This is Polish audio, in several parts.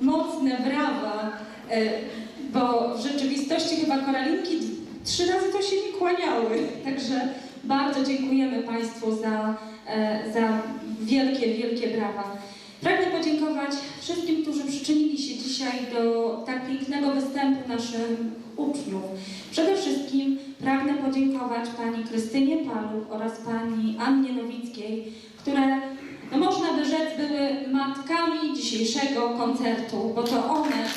mocne brawa, e, bo w rzeczywistości chyba koralinki trzy razy to się nie kłaniały. Także bardzo dziękujemy Państwu za, e, za wielkie, wielkie brawa. Pragnę podziękować wszystkim, którzy przyczynili się dzisiaj do tak pięknego występu naszych uczniów. Przede wszystkim pragnę podziękować pani Krystynie Paluch oraz pani Annie Nowickiej, które, no można by rzec, były matkami dzisiejszego koncertu, bo to one.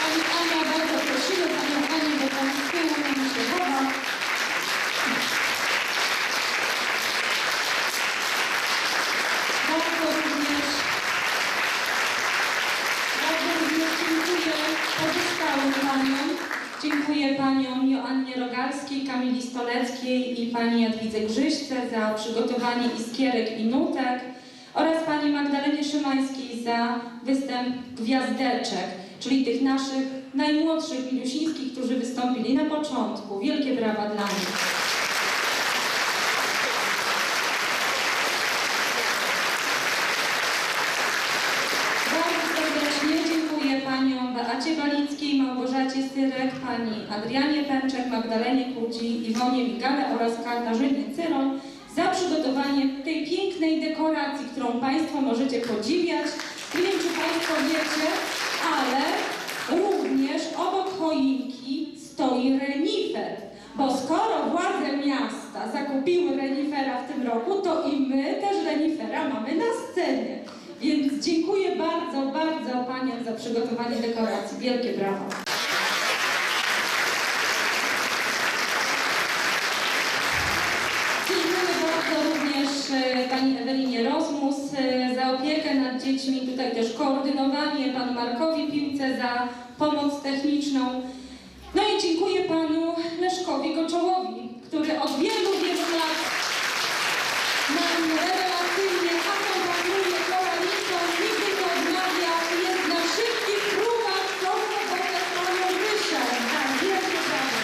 Pani Ania bardzo prosimy panią Anię, bo tam z tyłu nam się chowa. Bardzo również, bardzo również dziękuję pozostałym paniom. Dziękuję paniom Joannie Rogalskiej, Kamili Stoleckiej i pani Jadwidze Grzyśce za przygotowanie iskierek i nutek oraz pani Magdalenie Szymańskiej za występ gwiazdeczek, czyli tych naszych najmłodszych Miliusińskich, którzy wystąpili na początku. Wielkie brawa dla nich. Bardzo serdecznie dziękuję paniom Beacie Balickiej, Małgorzacie Styrek, pani Adrianie Pęczek, Magdalenie Kłudzi, Iwonie Migale oraz Katarzynie Cyron za przygotowanie tej pięknej dekoracji, którą państwo możecie podziwiać. Nie wiem, czy państwo wiecie, ale również obok choinki stoi renifer. Bo skoro władze miasta zakupiły renifera w tym roku, to i my też renifera mamy na scenie. Więc dziękuję bardzo, bardzo Paniom za przygotowanie dekoracji. Wielkie brawo. Dziękuję bardzo również e, Pani Ewelinie Rozmus e, za opiekę nad dziećmi, tutaj też koordynowanie, Panu Markowi Piłce za pomoc techniczną. No i dziękuję Panu Leszkowi Goczołowi, który od wielu, wielu lat nam rewelacyjnie akompaniuje koralicą, nigdy nie odmawia i jest na wszystkich próbach co sobotę z Panią Rysią. Tak, wielkie brawo.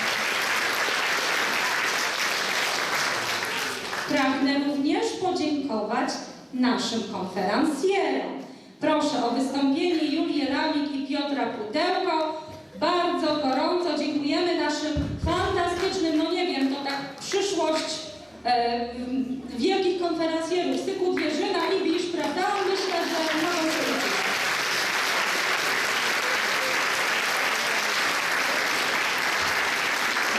Pragnę również podziękować naszym konferencjerom. Proszę o wystąpienie Julię Ramik i Piotra Pudełko. Bardzo gorąco dziękujemy naszym fantastycznym, no nie wiem, to tak przyszłość e, wielkich konferencjerów, Syku Zwierzyna i Bisz, prawda? Myślę, że mogą być.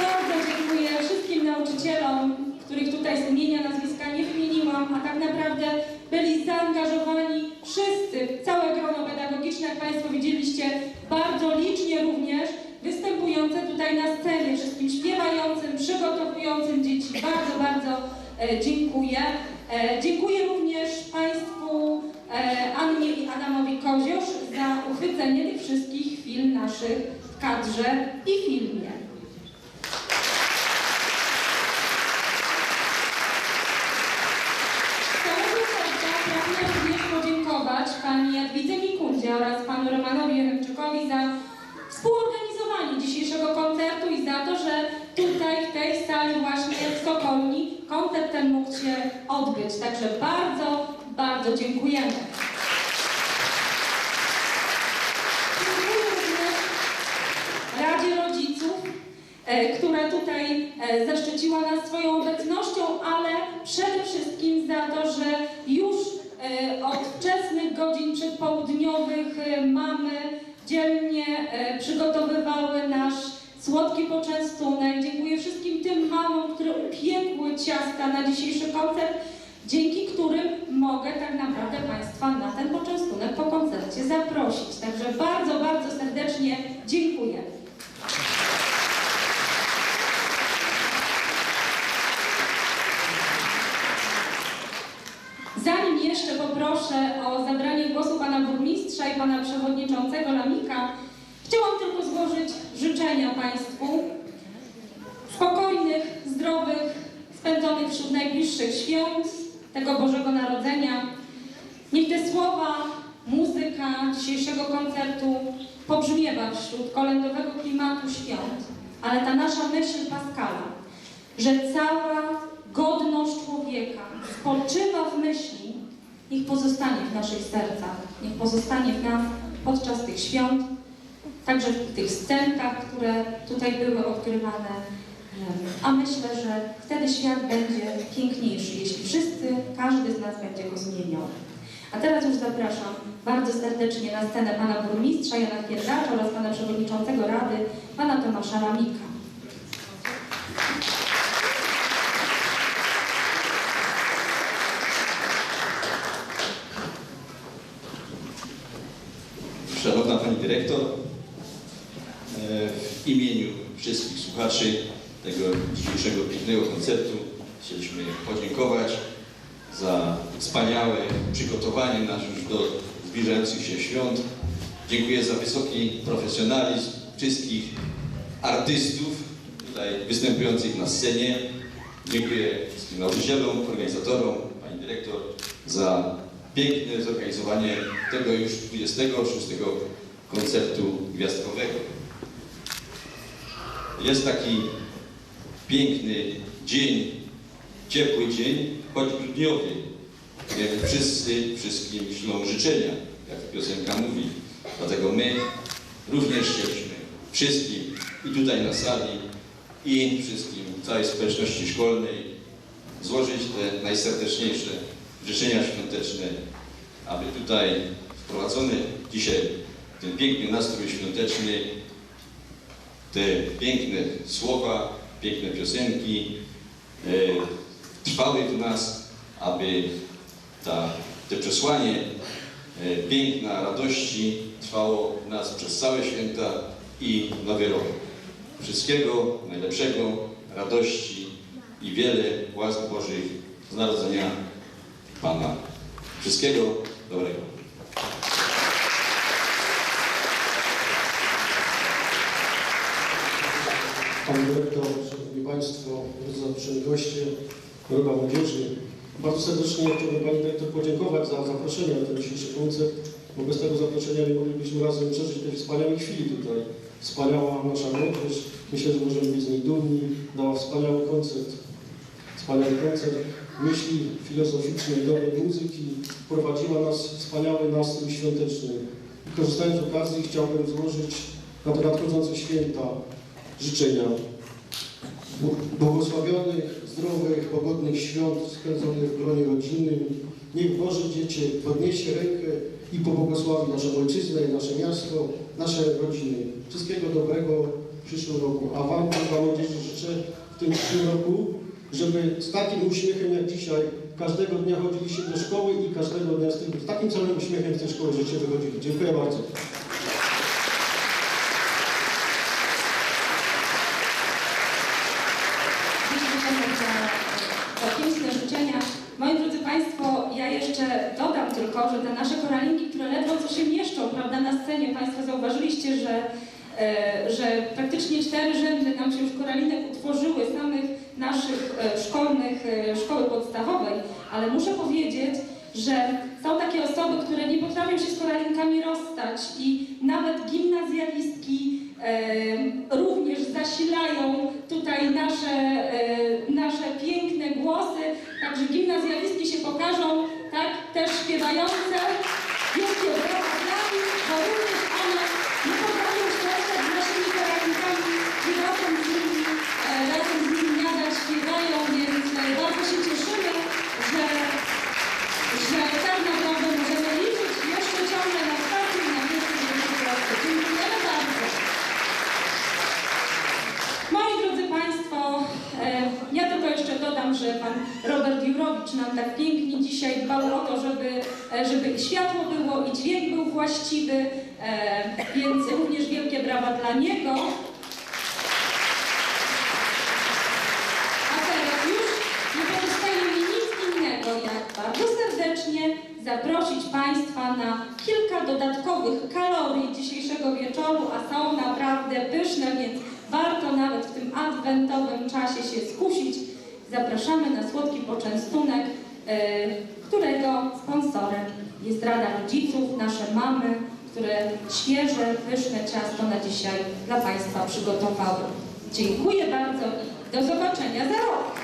Bardzo dziękuję wszystkim nauczycielom, których tutaj z imienia, nazwiska nie wymieniłam, a tak naprawdę byli zaangażowani wszyscy, całe grono pedagogiczne, jak Państwo widzieliście, bardzo licznie również występujące tutaj scenie, wszystkim śpiewającym, przygotowującym dzieci. Bardzo, bardzo e, dziękuję. E, dziękuję również Państwu e, Annie i Adamowi Koziosz za uchwycenie tych wszystkich chwil naszych w kadrze i filmie. Pani Jadwidze Mikundzie oraz panu Romanowi Jeremczykowi za współorganizowanie dzisiejszego koncertu i za to, że tutaj w tej sali właśnie w Sokolni koncert ten mógł się odbyć. Także bardzo, bardzo dziękujemy. Radzie Rodziców, e, która tutaj e, zaszczyciła nas swoją obecnością, ale przede wszystkim za to, że już e, od wczesnych godzin przedpołudniowych mamy dzielnie przygotowywały nasz słodki poczęstunek. Dziękuję wszystkim tym ciasta na dzisiejszy koncert, dzięki którym mogę tak naprawdę Państwa na ten poczęstunek po koncercie zaprosić. Także bardzo, bardzo serdecznie dziękuję. Zanim jeszcze poproszę o zabranie głosu pana burmistrza i pana przewodniczącego Lamika, chciałam tylko złożyć życzenia Państwu spokojnych, zdrowych, wśród najbliższych świąt tego Bożego Narodzenia. Niech te słowa, muzyka dzisiejszego koncertu pobrzmiewa wśród kolędowego klimatu świąt, ale ta nasza myśl Paskala, że cała godność człowieka spoczywa w myśli, niech pozostanie w naszych sercach, niech pozostanie w nas podczas tych świąt, także w tych scenkach, które tutaj były odgrywane. A myślę, że wtedy świat będzie piękniejszy, jeśli wszyscy, każdy z nas będzie go zmieniał. A teraz już zapraszam bardzo serdecznie na scenę pana burmistrza Jana Kiergacza oraz pana przewodniczącego Rady, pana Tomasza Ramika. Szanowna Pani Dyrektor, e, w imieniu wszystkich słuchaczy tego dzisiejszego pięknego koncertu chcieliśmy podziękować za wspaniałe przygotowanie nas już do zbliżających się świąt. Dziękuję za wysoki profesjonalizm wszystkich artystów tutaj występujących na scenie. Dziękuję wszystkim nauczycielom, organizatorom, Pani Dyrektor za piękne zorganizowanie tego już 26 koncertu gwiazdkowego. jest taki piękny dzień, ciepły dzień, choć grudniowy, jak wszyscy wszystkim ślą życzenia, jak piosenka mówi. Dlatego my również chcieliśmy wszystkim i tutaj na sali, i wszystkim, całej społeczności szkolnej złożyć te najserdeczniejsze życzenia świąteczne, aby tutaj wprowadzony dzisiaj ten piękny nastrój świąteczny, te piękne słowa, piękne piosenki e, trwały w nas, aby ta, te przesłanie e, piękna radości trwało w nas przez całe święta i nowy rok. Wszystkiego najlepszego, radości i wiele łask Bożych z narodzenia Pana. Wszystkiego dobrego. Pan Dyrektor, Państwo, bardzo zaproszeni goście, Choroba Młodzieży. Bardzo serdecznie chciałbym Pani Dyrektor podziękować za zaproszenie na ten dzisiejszy koncert, bo bez tego zaproszenia nie moglibyśmy razem przeżyć tej wspaniałej chwili tutaj. Wspaniała nasza młodzież, myślę, że możemy być z niej dumni, dała wspaniały koncert. Wspaniały koncert myśli filozoficznej, dobrej muzyki, prowadziła nas wspaniały nastrój świąteczny. Korzystając z okazji chciałbym złożyć na te nadchodzące święta życzenia błogosławionych, zdrowych, pogodnych świąt spędzonych w gronie rodzinnym. Niech Boże Dziecię podniesie rękę i pobłogosławi naszą ojczyznę, nasze miasto, nasze rodziny. Wszystkiego dobrego w przyszłym roku. A Wam, Młodzieży, życzę w tym przyszłym roku, żeby z takim uśmiechem jak dzisiaj każdego dnia chodziliście do szkoły i każdego dnia z, tym, z takim samym uśmiechem z tej szkoły żeście wychodzili. Dziękuję bardzo. Dziękujemy za, za piękne życzenia. Moi drodzy Państwo, ja jeszcze dodam tylko, że te nasze koralinki, które ledwo co się mieszczą prawda, na scenie, Państwo zauważyliście, że, e, że praktycznie cztery rzędy nam się już koralinek utworzyły, samych naszych e, szkolnych, e, szkoły podstawowej, ale muszę powiedzieć, że są takie osoby, które nie potrafią się z koralinkami rozstać i nawet gimnazjalistki e, również zasilają tutaj nasze, e, nasze piękne głosy, także gimnazjalistki się pokażą, tak, też śpiewające. Wielkie brawa dla nich, bo również one nie potrafią się rozstać z naszymi koralinkami i razem z nimi, e, razem z nimi nadal śpiewają, więc e, bardzo się cieszymy, że że tak naprawdę możemy liczyć jeszcze ciągle na wsparcie i na wielkie wielkie proste. Dziękujemy bardzo. Moi drodzy Państwo, e, ja tylko jeszcze dodam, że Pan Robert Jurowicz nam tak pięknie dzisiaj dbał o to, żeby, e, żeby światło było i dźwięk był właściwy, e, więc również wielkie brawa dla niego. A teraz już nie pozostaje mi nic innego, jak bardzo serdecznie zaprosić Państwa na kilka dodatkowych kalorii dzisiejszego wieczoru, a są naprawdę pyszne, więc warto nawet w tym adwentowym czasie się skusić. Zapraszamy na słodki poczęstunek, e, którego sponsorem jest Rada Rodziców, nasze mamy, które świeże, pyszne ciasto na dzisiaj dla Państwa przygotowały. Dziękuję bardzo i do zobaczenia za rok.